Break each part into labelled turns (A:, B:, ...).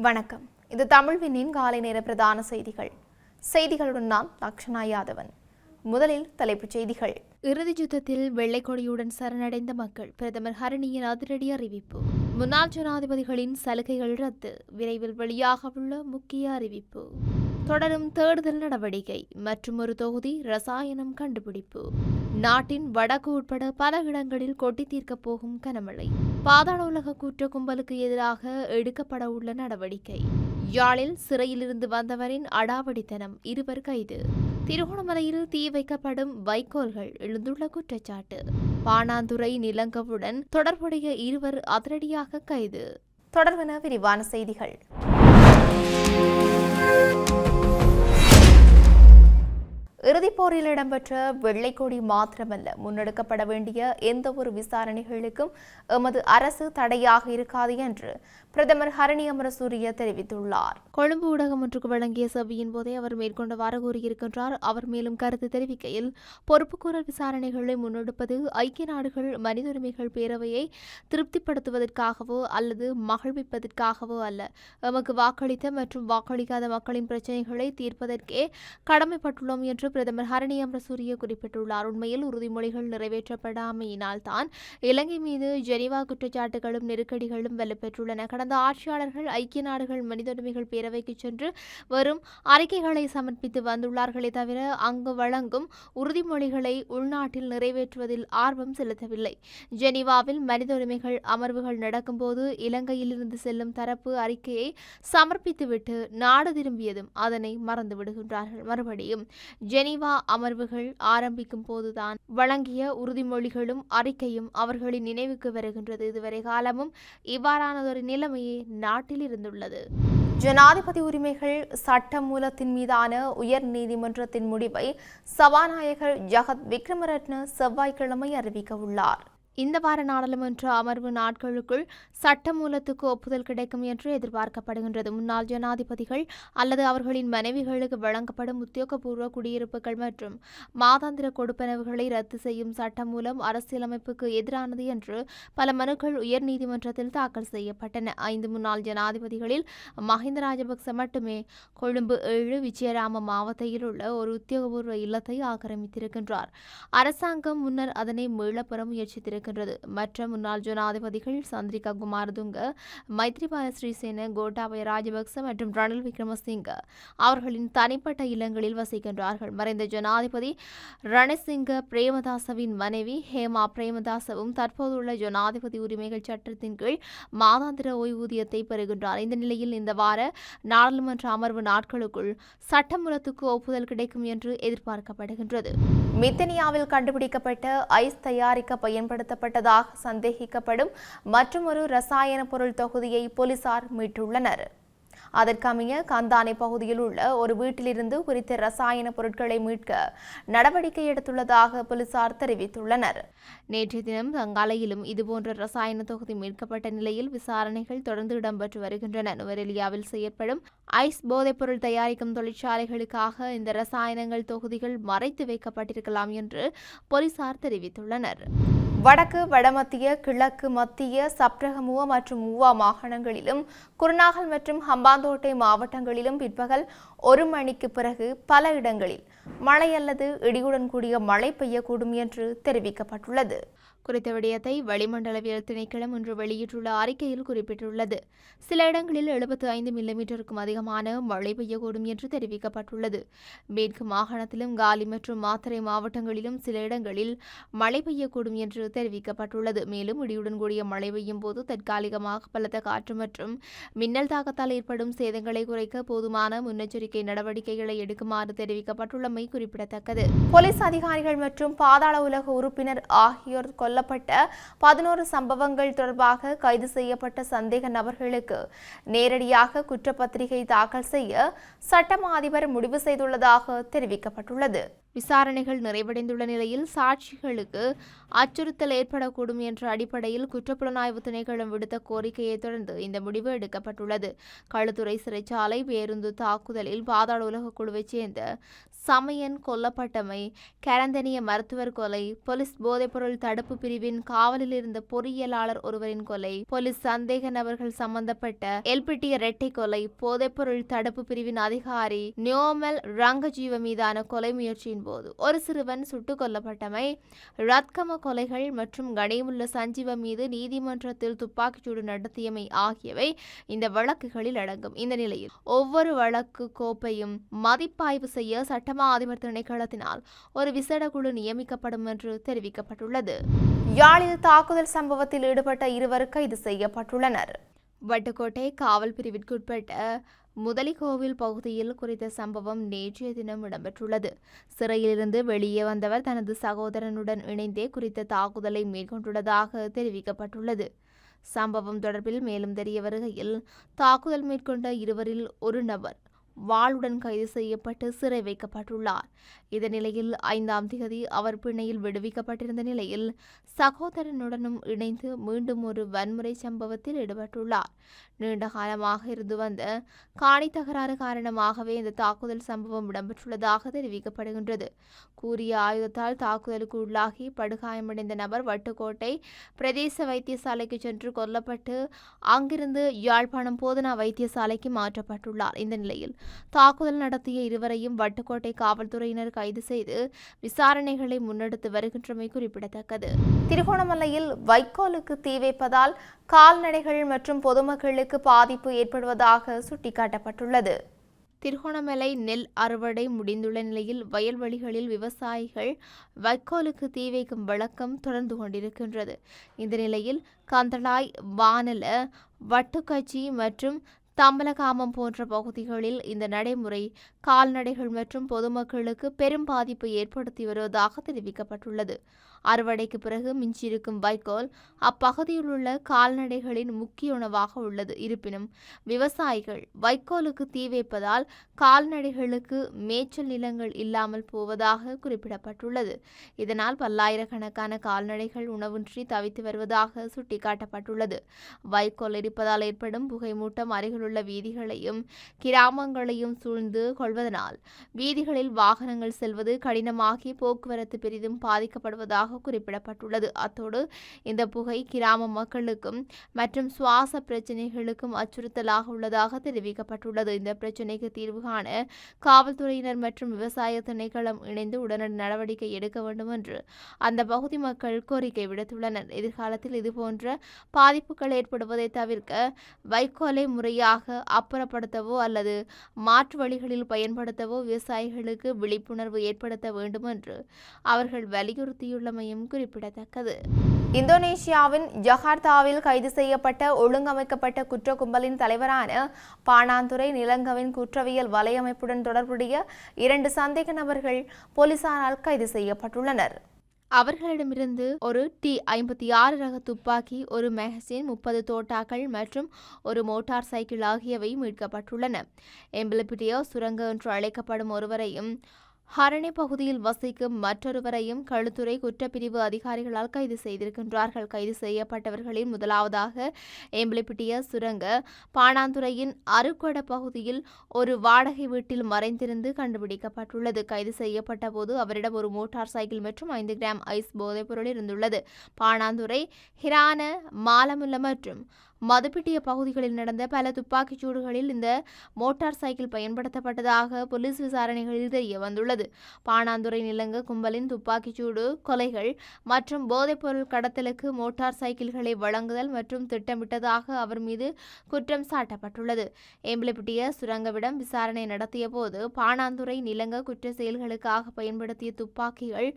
A: வணக்கம். இது தமிழ்வினின் காலை நேர பிரதான செய்திகள். செய்திகளுடன் நான் லக்ஷனா யாதவன். முதலில் தலைப்புச் செய்திகள். இறுதி யுத்தத்தில் வெள்ளைக்கொடியுடன் சரணடைந்த மக்கள் பிரதமர் ஹரணியின் அதிரடி அறிவிப்பு. முன்னாள் ஜனாதிபதிகளின் சலுகைகள் ரத்து. விரைவில் வெளியாகவுள்ள முக்கிய அறிவிப்பு. தொடரும் தேடுதல் நடவடிக்கை மற்றும் ஒரு தொகுதி ரசாயனம் கண்டுபிடிப்பு. நாட்டின் வடக்கு உட்பட பல இடங்களில் கொட்டி தீர்க்கப் போகும் கனமழை. பாதாள உலக குற்ற கும்பலுக்கு எதிராக எடுக்கப்பட உள்ள நடவடிக்கை. யாழில் சிறையிலிருந்து வந்தவரின் அடாவடித்தனம் இருவர் கைது. திருகோணமலையில் தீ வைக்கப்படும் வைக்கோல்கள் எழுந்துள்ள குற்றச்சாட்டு. பாணாந்துறை நிலங்கவுடன் தொடர்புடைய இருவர் அதிரடியாக கைது. தொடர்வன விரிவான செய்திகள். இறுதிப் போரில் இடம்பெற்ற வெள்ளைக்கொடி மாத்திரமல்ல. முன்னெடுக்கப்பட வேண்டிய எந்த ஒரு விசாரணைகளுக்கும் எமது அரசு தடையாக இருக்காது என்று பிரதமர் ஹரணி அமரசூரிய தெரிவித்துள்ளார். கொழும்பு ஊடகம் ஒன்றுக்கு வழங்கிய சபையின் போதே அவர் மேற்கொண்டவாறு கூறியிருக்கின்றார் அவர் மேலும் கருத்து தெரிவிக்கையில் பொறுப்புக்கூறல் விசாரணைகளை முன்னெடுப்பது ஐக்கிய நாடுகள் மனித உரிமைகள் பேரவையை திருப்திப்படுத்துவதற்காகவோ அல்லது மகிழ்விப்பதற்காகவோ அல்ல. எமக்கு வாக்களித்த மற்றும் வாக்களிக்காத மக்களின் பிரச்சினைகளை தீர்ப்பதற்கே கடமைப்பட்டுள்ளோம் என்று பிரதமர் ஹரணி அமரசூரிய குறிப்பிட்டுள்ளார். உண்மையில் உறுதிமொழிகள் நிறைவேற்றப்படாமையினால் தான் இலங்கை மீது ஜெனீவா குற்றச்சாட்டுகளும் நெருக்கடிகளும் வலுப்பெற்றுள்ளன. கடந்த ஆட்சியாளர்கள் ஐக்கிய நாடுகள் மனித உரிமைகள் பேரவைக்கு சென்று வரும் அறிக்கைகளை சமர்ப்பித்து வந்துள்ளார்களே தவிர அங்கு வழங்கும் உறுதிமொழிகளை உள்நாட்டில் நிறைவேற்றுவதில் ஆர்வம் செலுத்தவில்லை. ஜெனீவாவில் மனித உரிமைகள் அமர்வுகள் நடக்கும்போது இலங்கையிலிருந்து செல்லும் தரப்பு அறிக்கையை சமர்ப்பித்துவிட்டு நாடு திரும்பியதும் அதனை மறந்து விடுகின்றார்கள் மறுபடியும் ஜெனீவா அமர்வுகள் ஆரம்பிக்கும் போதுதான் வழங்கிய உறுதிமொழிகளும் அறிக்கையும் அவர்களின் நினைவுக்கு வருகின்றது. இதுவரை காலமும் இவ்வாறானதொரு நிலைமையே நாட்டில் இருந்துள்ளது ஜனாதிபதி உரிமைகள் சட்ட மூலத்தின் மீதான உயர் நீதிமன்றத்தின் முடிவை சபாநாயகர் ஜகத் விக்ரமரட்ன செவ்வாய்க்கிழமை அறிவிக்க உள்ளார். இந்த வார நாடாளுமன்ற அமர்வு நாட்களுக்குள் சட்டமூலத்துக்கு ஒப்புதல் கிடைக்கும் என்று எதிர்பார்க்கப்படுகின்றது. முன்னாள் ஜனாதிபதிகள் அல்லது அவர்களின் மனைவிகளுக்கு வழங்கப்படும் உத்தியோகபூர்வ குடியிருப்புகள் மற்றும் மாதாந்திர கொடுப்பனவுகளை ரத்து செய்யும் சட்டம் மூலம் அரசியலமைப்புக்கு எதிரானது என்று பல மனுக்கள் உயர்நீதிமன்றத்தில் தாக்கல் செய்யப்பட்டன. ஐந்து முன்னாள் ஜனாதிபதிகளில் மஹிந்த ராஜபக்ச மட்டுமே. கொழும்பு ஏழு விஜயராம மாவட்டத்தில் உள்ள ஒரு உத்தியோகபூர்வ இல்லத்தை ஆக்கிரமித்திருக்கின்றார். அரசாங்கம் முன்னர் அதனை மீளப்பெற இருக்கின்றது. மற்ற முன்னாள் ஜனாதிபதிகள் சந்திரிகா குமாரதுங்க மைத்ரிபால ஸ்ரீசேன கோட்டாபய ராஜபக்ச மற்றும் ரணில் விக்ரமசிங்க அவர்களின் தனிப்பட்ட இல்லங்களில் வசிக்கின்றார்கள். மறைந்த ஜனாதிபதி ரணசிங்க பிரேமதாசவின் மனைவி ஹேமா பிரேமதாசவும் தற்போதுள்ள ஜனாதிபதி உரிமைகள் சட்டத்தின் கீழ் மாதாந்திர ஓய்வூதியத்தை பெறுகின்றார். இந்த நிலையில் இந்த வார நாடாளுமன்ற அமர்வு நாட்களுக்குள் சட்டமூலத்துக்கு ஒப்புதல் கிடைக்கும் என்று எதிர்பார்க்கப்படுகின்றது. மித்தனியாவில் கண்டுபிடிக்கப்பட்ட ஐஸ் தயாரிக்க பயன்படுத்த பயன்படுத்தப்பட்டதாக சந்தேகிக்கப்படும் மற்றொரு ரசாயன பொருள் தொகுதியை போலீசார் மீட்டுள்ளனர். அதற்கமைய கந்தானை பகுதியில் உள்ள ஒரு வீட்டிலிருந்து குறித்த ரசாயன பொருட்களை மீட்க நடவடிக்கை எடுத்துள்ளதாக போலீசார் தெரிவித்துள்ளனர். நேற்றைய தினம் தங்காலையிலும் இதுபோன்ற ரசாயன தொகுதி மீட்கப்பட்ட நிலையில் விசாரணைகள் தொடர்ந்து இடம்பெற்று வருகின்றன. நுவரெலியாவில் செய்யப்படும் ஐஸ் போதைப்பொருள் தயாரிக்கும் தொழிற்சாலைகளுக்காக இந்த ரசாயனங்கள் தொகுதிகள் மறைத்து வைக்கப்பட்டிருக்கலாம் என்று போலீசார் தெரிவித்துள்ளனர். வடக்கு வடமத்திய கிழக்கு மத்திய சப்ரகமுவ மற்றும் மூவா மாகாணங்களிலும் குருநாகல் மற்றும் ஹம்பாந்தோட்டை மாவட்டங்களிலும் பிற்பகல் ஒரு மணிக்கு பிறகு பல இடங்களில் மழை அல்லது இடியுடன் கூடிய மழை பெய்யக்கூடும் என்று தெரிவிக்கப்பட்டுள்ளது. குறித்த விடயத்தை வளிமண்டலவியல் திணைக்களம் இன்று வெளியிட்டுள்ள அறிக்கையில் குறிப்பிட்டுள்ளது. சில இடங்களில் எழுபத்து ஐந்து மில்லிமீட்டருக்கும் அதிகமான மழை பெய்யக்கூடும் என்று தெரிவிக்கப்பட்டுள்ளது. மேற்கு மாகாணத்திலும் காலி மற்றும் மாத்தறை மாவட்டங்களிலும் சில இடங்களில் மழை பெய்யக்கூடும் என்று தெரிவிக்கப்பட்டுள்ளது. மேலும் இடியுடன் கூடிய மழை பெய்யும் போது தற்காலிகமாக பலத்த காற்று மற்றும் மின்னல் தாக்கத்தால் ஏற்படும் சேதங்களை குறைக்க போதுமான முன்னெச்சரிக்கை நடவடிக்கைகளை எடுக்குமாறு தெரிவிக்கப்பட்டுள்ளமை குறிப்பிடத்தக்கது. போலீஸ் அதிகாரிகள் மற்றும் பாதாள உலக உறுப்பினர் ஆகியோர் கொல்லப்பட்ட பதினோரு சம்பவங்கள் தொடர்பாக கைது செய்யப்பட்ட சந்தேக நபர்களுக்கு நேரடியாக குற்றப்பத்திரிகை தாக்கல் செய்ய சட்டமா அதிபர் முடிவு செய்துள்ளதாக தெரிவிக்கப்பட்டுள்ளது. விசாரணைகள் நிறைவடைந்துள்ள நிலையில் சாட்சிகளுக்கு அச்சுறுத்தல் ஏற்படக்கூடும் என்ற அடிப்படையில் குற்றப்புலனாய்வு திணைக்களம் விடுத்த கோரிக்கையை தொடர்ந்து இந்த முடிவு எடுக்கப்பட்டுள்ளது. களுத்துறை சிறைச்சாலை பேருந்து தாக்குதலில் பாதாள உலக குழுவைச் சேர்ந்த சமயன் கொல்லப்பட்டமை கரந்தனிய மருத்துவர் கொலை போலீஸ் போதைப்பொருள் தடுப்பு பிரிவின் காவலில் இருந்த பொறியியலாளர் ஒருவரின் கொலை போலீஸ் சந்தேக நபர்கள் சம்பந்தப்பட்ட எல்பிட்டிய ரெட்டை கொலை போதைப்பொருள் தடுப்பு பிரிவின் அதிகாரி நியோமல் ரங்கஜீவ மீதான கொலை முயற்சியின் போது. ஒரு சிறுவன் சுட்டுக் கொல்லப்பட்டமை ரத்கம கொலைகள் மற்றும் கனிமுள்ள சஞ்சீவ மீது நீதிமன்றத்தில் துப்பாக்கிச்சூடு நடத்தியமை ஆகியவை இந்த வழக்குகளில் அடங்கும். இந்த நிலையில் ஒவ்வொரு வழக்கு கோப்பையும் மதிப்பாய்வு செய்ய சட்டமா அதிபர் திணைக்களத்தினால் ஒரு விசேட குழு நியமிக்கப்படும் என்று தெரிவிக்கப்பட்டுள்ளது. யாழில் தாக்குதல் சம்பவத்தில் ஈடுபட்ட இருவர் கைது செய்யப்பட்டுள்ளனர். வட்டுக்கோட்டை காவல் பிரிவிற்குட்பட்ட முதலிக்கோவில் பகுதியில் குறித்த சம்பவம் நேற்றைய தினம் இடம்பெற்றுள்ளது. சிறையிலிருந்து வெளியே வந்தவர் தனது சகோதரனுடன் இணைந்தே குறித்த தாக்குதலை மேற்கொண்டுள்ளதாக தெரிவிக்கப்பட்டுள்ளது. சம்பவம் தொடர்பில் மேலும் தெரிய வருகையில் தாக்குதல் மேற்கொண்ட இருவரில் ஒரு நபர் வாளுடன் கைது செய்யப்பட்டு சிறை வைக்கப்பட்டுள்ளார். இந்த நிலையில் ஐந்தாம் தேதி அவர் பிணையில் விடுவிக்கப்பட்டிருந்த நிலையில் சகோதரனுடனும் இணைந்து மீண்டும் ஒரு வன்முறை சம்பவத்தில் ஈடுபட்டுள்ளார். நீண்ட காலமாக இருந்து வந்த காணி தகராறு காரணமாகவே இந்த தாக்குதல் சம்பவம் இடம்பெற்றுள்ளதாக தெரிவிக்கப்படுகின்றது. கூறிய ஆயுதத்தால் தாக்குதலுக்கு உள்ளாகி படுகாயமடைந்த நபர் வட்டுக்கோட்டை பிரதேச வைத்தியசாலைக்கு சென்று கொல்லப்பட்டு அங்கிருந்து யாழ்ப்பாணம் போதனா வைத்தியசாலைக்கு மாற்றப்பட்டுள்ளார். இந்த நிலையில் தாக்குதல் நடத்திய இருவரையும் வட்டுக்கோட்டை காவல்துறையினர் கைது செய்து விசாரணைகளை முன்னெடுத்து வருகின்றமை குறிப்பிடத்தக்கது. திருகோணமலையில் வைக்கோலுக்கு தீ வைப்பதால் கால்நடைகள் மற்றும் பொதுமக்களுக்கு பாதிப்பு ஏற்படுவதாக சுட்டிக்காட்டப்பட்டுள்ளது. திருகோணமலை நெல் அறுவடை முடிந்துள்ள நிலையில் வயல்வெளிகளில் விவசாயிகள் வைக்கோலுக்கு தீ வைக்கும் வழக்கம் தொடர்ந்து கொண்டிருக்கின்றது. இந்த நிலையில் கந்தளாய் வானல வட்டுக்கச்சி மற்றும் தம்பலகாமம் போன்ற பகுதிகளில் இந்த நடைமுறை கால்நடைகள் மற்றும் பொதுமக்களுக்கு பெரும் பாதிப்பை ஏற்படுத்தி வருவதாக தெரிவிக்கப்பட்டுள்ளது. அறுவடைக்கு பிறகு மிஞ்சியிருக்கும் வைக்கோல் அப்பகுதியில் உள்ள கால்நடைகளின் முக்கிய உணவாக உள்ளது. இருப்பினும் விவசாயிகள் வைக்கோலுக்கு தீ வைப்பதால் கால்நடைகளுக்கு மேய்ச்சல் நிலங்கள் இல்லாமல் போவதாக குறிப்பிடப்பட்டுள்ளது. இதனால் பல்லாயிரக்கணக்கான கால்நடைகள் உணவின்றி தவித்து வருவதாக சுட்டிக்காட்டப்பட்டுள்ளது. வைக்கோல் எரிப்பதால் ஏற்படும் புகைமூட்டம் அருகிலுள்ள வீதிகளையும் கிராமங்களையும் சூழ்ந்து கொள்வதனால் வீதிகளில் வாகனங்கள் செல்வது கடினமாகி போக்குவரத்து பெரிதும் பாதிக்கப்படுவதாக குறிப்பிடப்பட்டுள்ளது. அத்தோடு இந்த புகை கிராம மக்களுக்கும் மற்றும் சுவாச பிரச்சினைகளுக்கும் அச்சுறுத்தலாக உள்ளதாக தெரிவிக்கப்பட்டுள்ளது. இந்த பிரச்சினைக்கு தீர்வு காண காவல்துறையினர் மற்றும் விவசாய திணைக்களம் இணைந்து உடனடி நடவடிக்கை எடுக்க வேண்டும் என்று அந்த பகுதி மக்கள் கோரிக்கை விடுத்துள்ளனர். எதிர்காலத்தில் இதுபோன்ற பாதிப்புகள் ஏற்படுவதை தவிர்க்க வைக்கோலை முறையாக அப்புறப்படுத்தவோ அல்லது மாற்று வழிகளில் பயன்படுத்தவோ விவசாயிகளுக்கு விழிப்புணர்வு ஏற்படுத்த வேண்டும் என்று அவர்கள் வலியுறுத்தியுள்ளமையும் குறிப்பிடத்தக்கது. இந்தோனேஷியாவின் ஜகார்த்தாவில் கைது செய்யப்பட்ட ஒழுங்கமைக்கப்பட்ட குற்ற கும்பலின் தலைவரான பாணாந்துறை நிலங்கவின் குற்றவியல் வலையமைப்புடன் தொடர்புடைய இரண்டு சந்தேக நபர்கள் போலீசாரால் கைது செய்யப்பட்டுள்ளனர். அவர்களிடமிருந்து ஒரு டி ஐம்பத்தி ஆறு ரக துப்பாக்கி ஒரு மேகசின் முப்பது தோட்டாக்கள் மற்றும் ஒரு மோட்டார் சைக்கிள் ஆகியவை மீட்கப்பட்டுள்ளன. எம்பிளப்பிட்டியோ சுரங்க என்று அழைக்கப்படும் ஒருவரையும் ஹரணி பகுதியில் வசிக்கும் மற்றொருவரையும் களுத்துறை குற்றப்பிரிவு அதிகாரிகளால் கைது செய்திருக்கின்றார்கள். கைது செய்யப்பட்டவர்களில் முதலாவதாக எம்பிளிப்பிட்டிய சுரங்க பாணாந்துறையின் அருக்கொட பகுதியில் ஒரு வாடகை வீட்டில் மறைந்திருந்து கண்டுபிடிக்கப்பட்டுள்ளது. கைது செய்யப்பட்ட போது அவரிடம் ஒரு மோட்டார் சைக்கிள் மற்றும் ஐந்து கிராம் ஐஸ் போதைப்பொருள் இருந்துள்ளது. பாணாந்துறை ஹிரான மாலமுல்ல மற்றும் மதுப்பிட்டிய பகுதிகளில் நடந்த பல துப்பாக்கிச் சூடுகளில் இந்த மோட்டார் சைக்கிள் பயன்படுத்தப்பட்டதாக போலீஸ் விசாரணைகளில் தெரிய வந்துள்ளது பாணாந்துறை நிலங்க கும்பலின் துப்பாக்கிச் சூடு கொலைகள் மற்றும் போதைப்பொருள் கடத்தலுக்கு மோட்டார் சைக்கிள்களை வழங்குதல் மற்றும் திட்டமிட்டதாக அவர் மீது குற்றம் சாட்டப்பட்டுள்ளது. ஏம்பலப்பிட்டிய சுரங்கவிடம் விசாரணை நடத்திய போது பாணாந்துறை நிலங்க குற்ற செயல்களுக்காக பயன்படுத்திய துப்பாக்கிகள்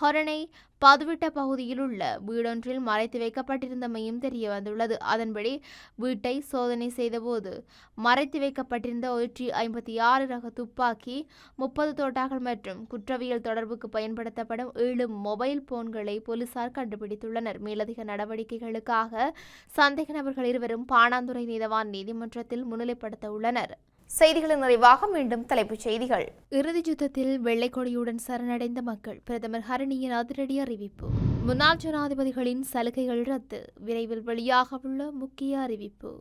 A: ஹொரணை பதுவிட்ட பகுதியில் உள்ள வீடொன்றில் மறைத்து வைக்கப்பட்டிருந்தமையும் தெரிய வந்துள்ளது அதன்படி வீட்டை சோதனை செய்தபோது மறைத்து வைக்கப்பட்டிருந்த ஒற்றி ஐம்பத்தி ஆறு ரக துப்பாக்கி முப்பது தோட்டாக்கள் மற்றும் குற்றவியல் தொடர்புக்கு பயன்படுத்தப்படும் ஏழு மொபைல் போன்களை போலீசார் கண்டுபிடித்துள்ளனர். மேலதிக நடவடிக்கைகளுக்காக சந்தேக நபர்கள் இருவரும் பாணாந்துறை நீதவான் நீதிமன்றத்தில் முன்னிலைப்படுத்த உள்ளனர் செய்திகளின் நிறைவாக மீண்டும் தலைப்புச் செய்திகள். இறுதிச் யுத்தத்தில் வெள்ளைக்கொடியுடன் சரணடைந்த மக்கள் பிரதமர் ஹரணியின் அதிரடி அறிவிப்பு. முன்னாள் ஜனாதிபதிகளின் சலுகைகள் ரத்து விரைவில் வெளியாகவுள்ள முக்கிய அறிவிப்பு.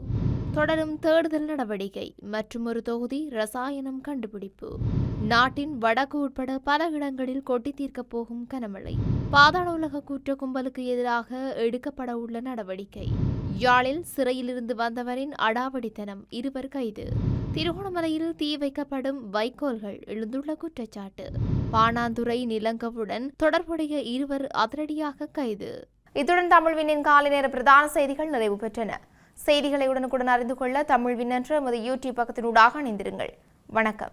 A: தொடரும் தேடுதல் நடவடிக்கை மற்றும் ஒரு தொகுதி ரசாயனம் கண்டுபிடிப்பு. நாட்டின் வடக்கு உட்பட பல இடங்களில் கொட்டி தீர்க்கப் போகும் கனமழை. பாதாள உலக குற்ற கும்பலுக்கு எதிராக எடுக்கப்பட உள்ள நடவடிக்கை. யாழில் சிறையிலிருந்து வந்தவரின் அடாவடித்தனம் இருவர் கைது. திருகோணமலையில் தீ வைக்கப்படும் வைக்கோல்கள் எழுந்துள்ள குற்றச்சாட்டு. பாணாந்துறை நிலங்கவுடன் தொடர்புடைய இருவர் அதிரடியாக கைது. இத்துடன் தமிழ்வினின் காலை நேர பிரதான செய்திகள் நிறைவு பெற்றன. செய்திகளை உடனுக்குடன் அறிந்து கொள்ள தமிழ்வின் என்ற யூடியூப் பக்கத்தினூடாக இணைந்திருங்கள். வணக்கம்.